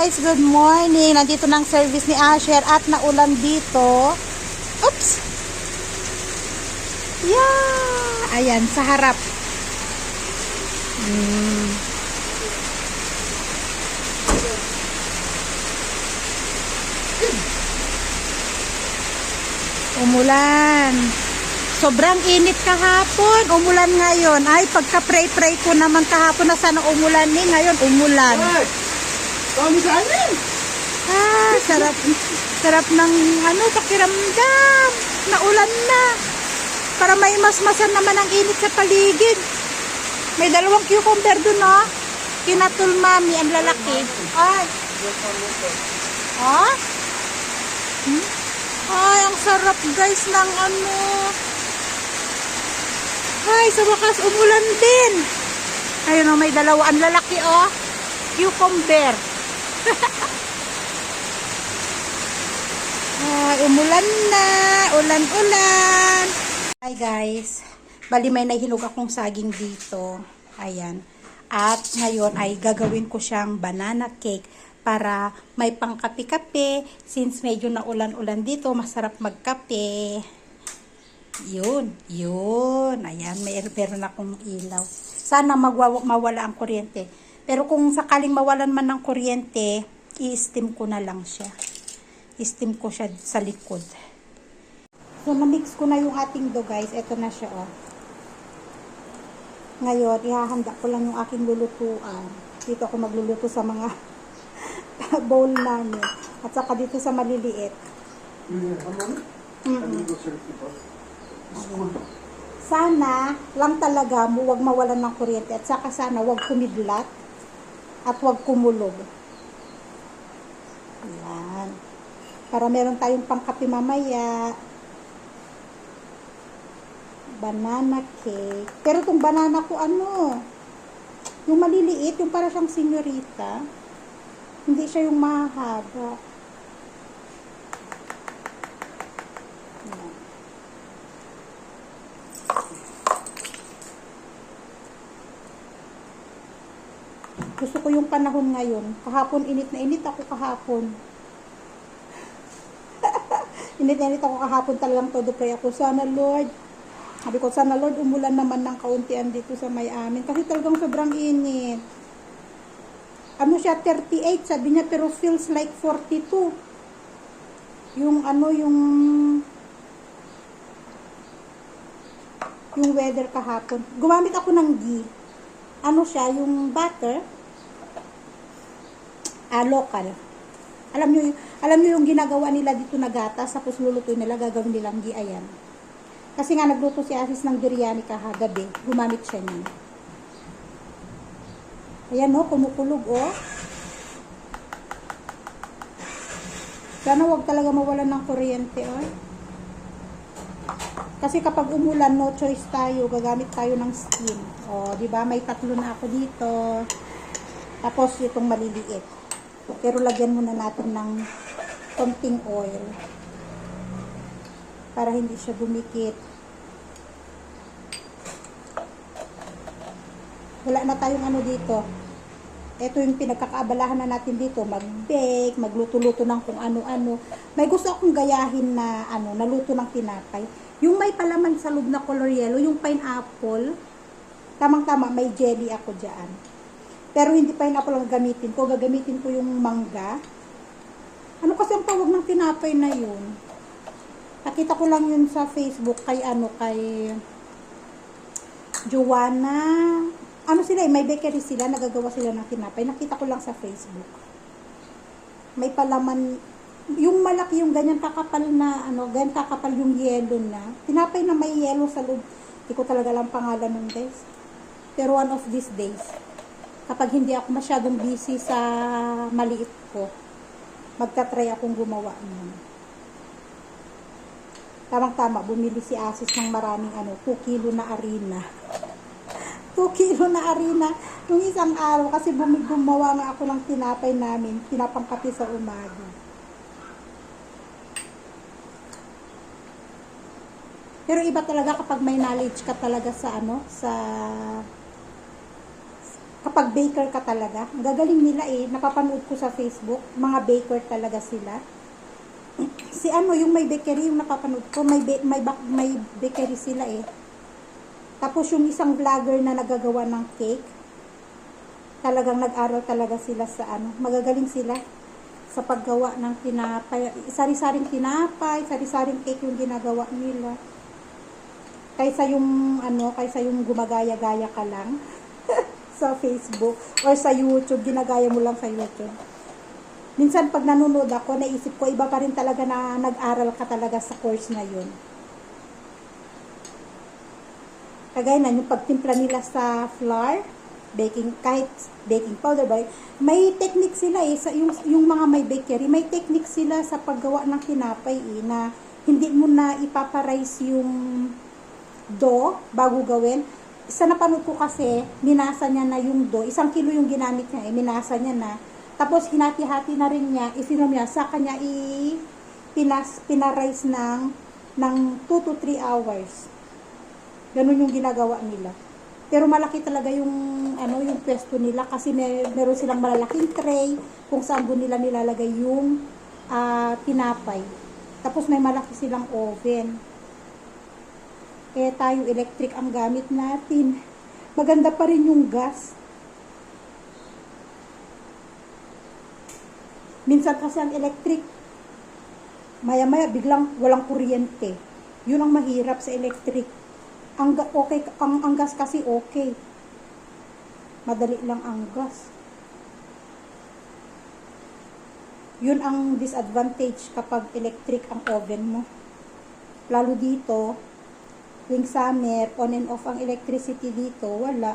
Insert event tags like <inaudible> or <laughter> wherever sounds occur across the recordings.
guys, good morning. Nandito ng service ni Asher at naulan dito. Oops! Yeah! Ayan, sa harap. Hmm. Umulan. Sobrang init kahapon. Umulan ngayon. Ay, pagka-pray-pray ko naman kahapon na sana umulan ni. Ngayon, umulan. Ay! Kami sa amin! Ah, sarap. Sarap ng ano, pakiramdam. Naulan na. Para may masmasan naman ang init sa paligid. May dalawang cucumber dun, oh. Kinatul mami, ang lalaki. Ay. Ah? Hmm? Ay, ang sarap guys ng ano. Ay, sa wakas umulan din. Ayun oh, may dalawa. Ang lalaki oh. Cucumber. Ay, umulan na. Ulan-ulan. Hi guys. Bali may nahilog akong saging dito. Ayan. At ngayon ay gagawin ko siyang banana cake para may pangkape-kape. Since medyo naulan-ulan dito, masarap magkape. Yun, yun. Ayan, may meron akong ilaw. Sana magwawa, mawala ang kuryente. Pero kung sakaling mawalan man ng kuryente, i-steam ko na lang siya. I-steam ko siya sa likod. So, na-mix ko na yung ating do, guys. Ito na siya, oh. Ngayon, ihahanda ko lang yung aking lulutuan. Dito ako magluluto sa mga <laughs> bowl namin. At saka dito sa maliliit. Mm-mm. Sana lang talaga mo wag mawalan ng kuryente at saka sana wag kumidlat at wag kumulog. Ayan. Para meron tayong pangkape mamaya. Banana cake. Pero itong banana ko ano, yung maliliit, yung para siyang senyorita. Hindi siya yung mahaba. Yung panahon ngayon. Kahapon, init na init ako kahapon. <laughs> init na init ako kahapon talagang todo pray ako. Sana Lord, sabi ko sana Lord, umulan naman ng kauntian dito sa may amin. Kasi talagang sobrang init. Ano siya, 38, sabi niya, pero feels like 42. Yung ano, yung yung weather kahapon. Gumamit ako ng ghee. Ano siya, yung butter, ah, local. Alam nyo, alam nyo yung ginagawa nila dito na gatas, tapos lulutuin nila, gagawin nilang ghee, ayan. Kasi nga nagluto si Asis ng biryani kahagabi, gumamit siya niyan. Ayan o, kumukulog o. Sana wag talaga mawalan ng kuryente o. Kasi kapag umulan, no choice tayo, gagamit tayo ng skin. O, di ba? May tatlo na ako dito. Tapos itong maliliit. Pero lagyan muna natin ng konting oil para hindi siya dumikit. Wala na tayong ano dito. Ito yung pinagkakaabalahan na natin dito, mag-bake, magluto-luto ng kung ano-ano. May gusto akong gayahin na ano, naluto ng tinapay. Yung may palaman sa loob na color yellow, yung pineapple, tamang-tama, may jelly ako dyan. Pero hindi pineapple ang gamitin ko, gagamitin ko yung mangga. Ano kasi ang tawag ng tinapay na yun? Nakita ko lang yun sa Facebook kay ano, kay Joanna. Ano sila eh, may bakery sila, nagagawa sila ng tinapay. Nakita ko lang sa Facebook. May palaman, yung malaki yung ganyan kakapal na, ano, ganyan kakapal yung yellow na. Tinapay na may yellow sa loob. Hindi ko talaga lang pangalan nun guys. Pero one of these days, kapag hindi ako masyadong busy sa maliit ko, magta-try akong gumawa nun. Tamang-tama, bumili si Asis ng maraming ano, 2 kilo na arena. <laughs> 2 kilo na arena nung isang araw kasi gumawa nga ako ng tinapay namin, pinapangkapi sa umaga. Pero iba talaga kapag may knowledge ka talaga sa ano, sa kapag baker ka talaga, ang gagaling nila eh, napapanood ko sa Facebook, mga baker talaga sila. <clears throat> Si ano, yung may bakery, yung napapanood ko, may, ba- may, bak- may bakery sila eh. Tapos yung isang vlogger na nagagawa ng cake, talagang nag-aral talaga sila sa ano, magagaling sila sa paggawa ng tinapay, sari-saring tinapay, sari-saring cake yung ginagawa nila. Kaysa yung ano, kaysa yung gumagaya-gaya ka lang sa Facebook or sa YouTube, ginagaya mo lang sa YouTube. Minsan pag nanonood ako, naisip ko iba pa rin talaga na nag-aral ka talaga sa course na yun. Kagaya na yung pagtimpla nila sa flour, baking, kahit baking powder ba, may technique sila eh, sa, yung, yung mga may bakery, may technique sila sa paggawa ng tinapay eh, na hindi mo na ipaparize yung dough bago gawin. Sa napanood ko kasi, minasa niya na yung dough, isang kilo yung ginamit niya eh, minasa niya na, tapos hinati-hati na rin niya, isinom niya, sa kanya i pinas, pinarize ng, ng 2 to 3 hours. Ganun yung ginagawa nila. Pero malaki talaga yung ano yung pwesto nila kasi may meron silang malalaking tray kung saan doon nila nilalagay yung ah, tinapay. Tapos may malaki silang oven. Eh tayo electric ang gamit natin. Maganda pa rin yung gas. Minsan kasi ang electric, maya-maya biglang walang kuryente. Yun ang mahirap sa electric ang okay ang, ang gas kasi okay madali lang ang gas yun ang disadvantage kapag electric ang oven mo lalo dito tuwing summer on and off ang electricity dito wala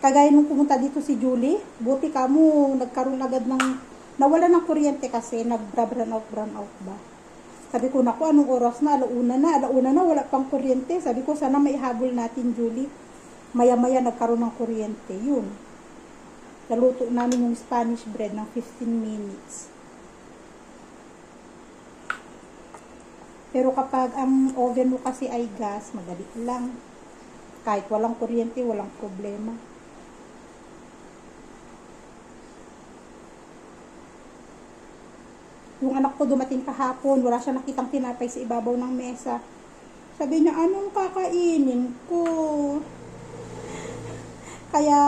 kagaya nung pumunta dito si Julie buti ka mo nagkaroon agad ng nawala ng kuryente kasi nag brown out brown out ba sabi ko, naku, anong oras na? Alauna na, alauna na, wala pang kuryente. Sabi ko, sana may habol natin, Julie. Maya-maya nagkaroon ng kuryente. Yun. Naluto namin yung Spanish bread ng 15 minutes. Pero kapag ang oven mo kasi ay gas, madali lang. Kahit walang kuryente, walang problema. Yung anak ko dumating kahapon, wala siya nakitang tinapay sa ibabaw ng mesa. Sabi niya, anong kakainin ko? Kaya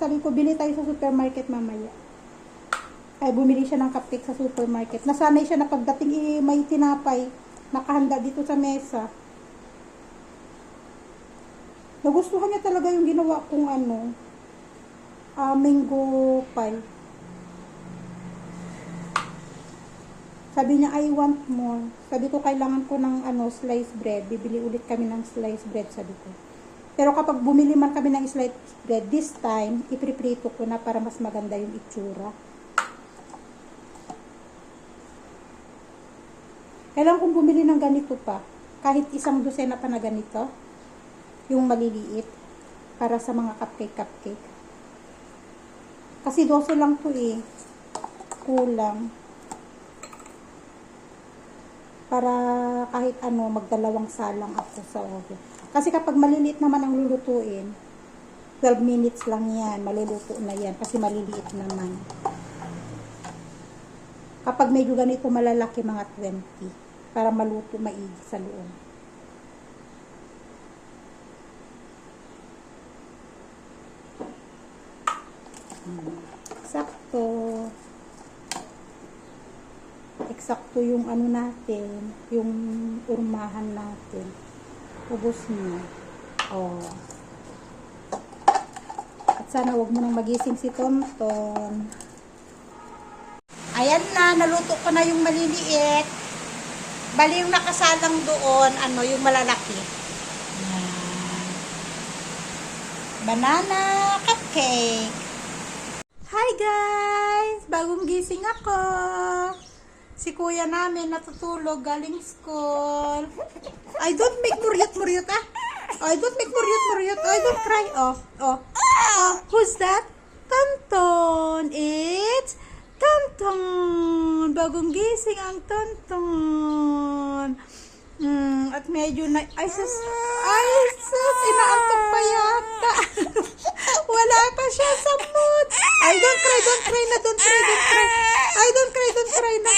sabi ko, bili tayo sa supermarket mamaya. Ay, bumili siya ng cupcake sa supermarket. Nasanay siya na pagdating eh, may tinapay, nakahanda dito sa mesa. Nagustuhan niya talaga yung ginawa kong ano, ah, mango pie. Sabi niya, I want more. Sabi ko, kailangan ko ng ano, sliced bread. Bibili ulit kami ng sliced bread, sabi ko. Pero kapag bumili man kami ng sliced bread, this time, ipriprito ko na para mas maganda yung itsura. Kailangan kong bumili ng ganito pa. Kahit isang dosena pa na ganito. Yung maliliit. Para sa mga cupcake-cupcake. Kasi 12 lang to eh. Kulang para kahit ano, magdalawang salang ako sa oven. Kasi kapag maliliit naman ang lulutuin, 12 minutes lang yan, maluluto na yan, kasi maliliit naman. Kapag medyo ganito malalaki, mga 20, para maluto maigi sa loob. Sakto eksakto yung ano natin, yung urmahan natin. Ubus mo. Oh. At sana wag mo nang magising si Tonton. Ayan na, naluto ko na yung maliliit. Bali yung nakasalang doon, ano, yung malalaki. Banana cupcake. Hi guys! Bagong gising ako. Si kuya namin natutulog galing school. I don't make muryot-muryot ah. I don't make muryot-muryot. I don't cry. Oh, oh. Oh, who's that? Tonton. It's Tonton. Bagong gising ang Tonton. Hmm, at medyo na, ay sus, ay sus, inaantok pa yata. <laughs> Wala pa siya sa cry na, don't cry, don't cry. Ay, don't cry, don't cry na.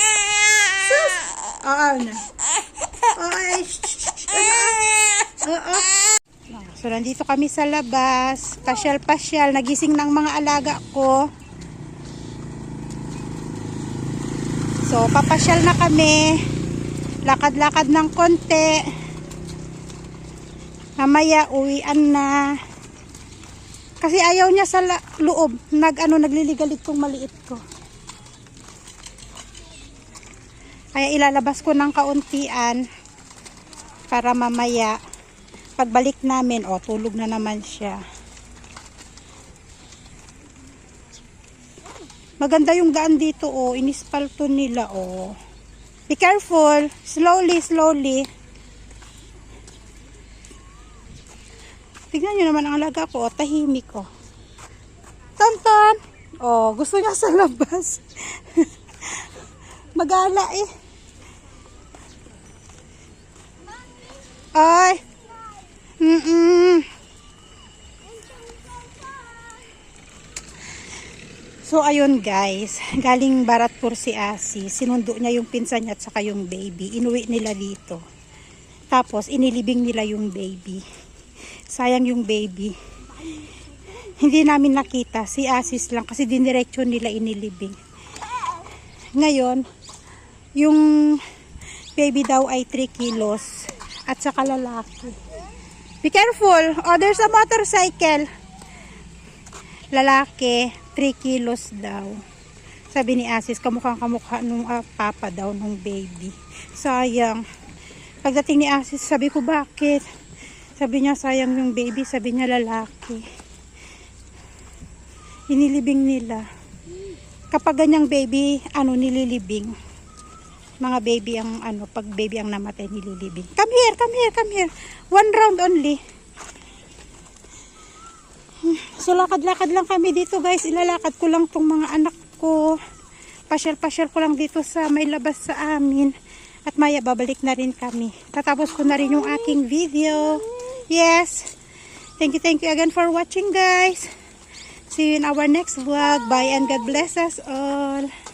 Sus! Oo na. Oo, ay, shh, shh, shh. Ano? Oo. So, nandito kami sa labas. Pasyal-pasyal. Nagising ng mga alaga ko. So, papasyal na kami. Lakad-lakad ng konti. Mamaya, uwian na. Kasi ayaw niya sa loob. Nag, ano, nagliligalig kong maliit ko. Kaya ilalabas ko ng kauntian para mamaya pagbalik namin, oh, tulog na naman siya. Maganda yung daan dito, oh. Inispalto nila, oh. Be careful. Slowly, slowly. Tignan nyo naman ang alaga ko, oh. Tahimik, oh. Tonton! Oh, gusto niya sa labas. <laughs> Magala, eh. Ay! Mm-mm. So, ayun guys. Galing Baratpur si Asi. Sinundo niya yung pinsan niya at saka yung baby. Inuwi nila dito. Tapos, inilibing nila yung baby. Sayang yung baby. Hindi namin nakita. Si Asis lang kasi diniretso nila inilibing. Ngayon, yung baby daw ay 3 kilos at saka lalaki. Be careful. Oh, there's a motorcycle. Lalaki, 3 kilos daw. Sabi ni Asis, kamukhang kamukha nung ah, papa daw nung baby. Sayang. Pagdating ni Asis, sabi ko, bakit? Sabi niya, sayang yung baby. Sabi niya, lalaki. Inilibing nila. Kapag ganyang baby, ano, nililibing. Mga baby ang, ano, pag baby ang namatay, nililibing. Come here, come here, come here. One round only. So lakad-lakad lang kami dito guys. Ilalakad ko lang tong mga anak ko. Pasyal-pasyal ko lang dito sa may labas sa amin. At maya babalik na rin kami. Tatapos ko na rin yung aking video. Yes. Thank you, thank you again for watching guys. See you in our next vlog. Bye and God bless us all.